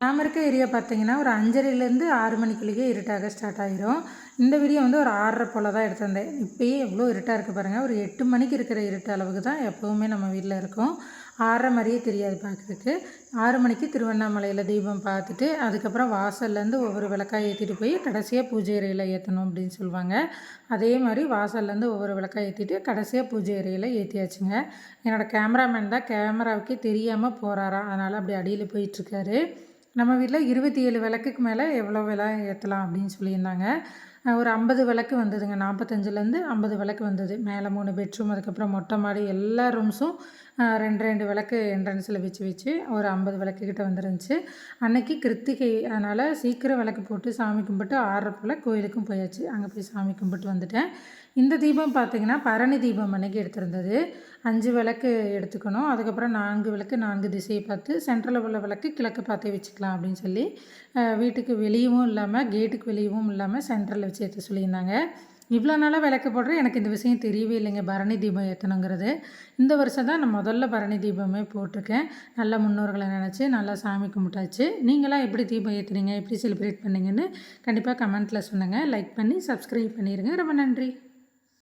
நாம் இருக்க ஏரியா பார்த்தீங்கன்னா ஒரு அஞ்சரைலேருந்து ஆறு மணிக்குள்ளேயே இருட்டாக ஸ்டார்ட் ஆகிரும் இந்த வீடியோ வந்து ஒரு ஆறரை போல் தான் எடுத்திருந்தேன். இப்போயே எவ்வளோ இருட்டாக இருக்குது பாருங்கள் ஒரு எட்டு மணிக்கு இருக்கிற இருட்டு அளவுக்கு தான் எப்போவுமே நம்ம வீட்டில் இருக்கும். ஆறரை மாதிரியே தெரியாது பார்க்குறதுக்கு ஆறு மணிக்கு திருவண்ணாமலையில் தீபம் பார்த்துட்டு அதுக்கப்புறம் வாசல்லேருந்து ஒவ்வொரு விளக்காய் ஏற்றிட்டு போய் கடைசியாக பூஜை அறையில் ஏற்றணும் அப்படின்னு சொல்லுவாங்க. அதே மாதிரி வாசல்லேருந்து ஒவ்வொரு விளக்காய் ஏற்றிட்டு கடைசியாக பூஜை அறையில் ஏற்றியாச்சுங்க என்னோடய கேமராமேன் தான் கேமராவுக்கே தெரியாமல் போகிறாராம் அதனால் அப்படி அடியில் போயிட்டுருக்காரு நம்ம வீட்டில் இருபத்தி ஏழு விளக்குக்கு மேலே எவ்வளோ விலை ஏற்றலாம் அப்படின்னு சொல்லியிருந்தாங்க. ஒரு ஐம்பது விளக்கு வந்ததுங்க. நாற்பத்தஞ்சிலேருந்து ஐம்பது விளக்கு வந்தது. மேலே மூணு பெட்ரூம் அதுக்கப்புறம் மொட்டை மாடி எல்லா ரூம்ஸும் ரெண்டு ரெண்டு விளக்கு என்ட்ரன்ஸில் வச்சு வச்சு ஒரு ஐம்பது விளக்கு கிட்ட வந்துருந்துச்சு. அன்னைக்கு கிருத்திகை அதனால் சீக்கிரம் விளக்கு போட்டு சாமி கும்பிட்டு ஆறரை போல் கோயிலுக்கும் போயாச்சு. அங்கே போய் சாமி கும்பிட்டு வந்துட்டேன். இந்த தீபம் பார்த்திங்கன்னா பரணி தீபம் அன்னைக்கு எடுத்திருந்தது. அஞ்சு விளக்கு எடுத்துக்கணும். அதுக்கப்புறம் நான்கு விளக்கு நான்கு திசையை பார்த்து சென்ட்ரலில் உள்ள விளக்கு கிழக்கு பார்த்தே வச்சுக்கலாம் அப்படின்னு சொல்லி வீட்டுக்கு வெளியவும் இல்லாமல் கேட்டுக்கு வெளியவும் இல்லாமல் சென்ட்ரலில் விஷயத்த சொல்லியிருந்தாங்க. இவ்வளோ நாளாக விளக்கு போடுறேன் எனக்கு இந்த விஷயம் தெரியவே இல்லைங்க. பரணி தீபம் ஏற்றணுங்கிறது இந்த வருஷம் தான் நான் முதல்ல பரணி தீபமே போட்டிருக்கேன். நல்ல முன்னோர்களை நினச்சி நல்லா சாமி கும்பிட்டாச்சு. நீங்களாம் எப்படி தீபம் ஏற்றுனீங்க எப்படி செலிப்ரேட் பண்ணீங்கன்னு கண்டிப்பாக கமெண்ட்டில் சொன்னுங்கள் லைக் பண்ணி சப்ஸ்கிரைப் பண்ணிடுங்க ரொம்ப நன்றி.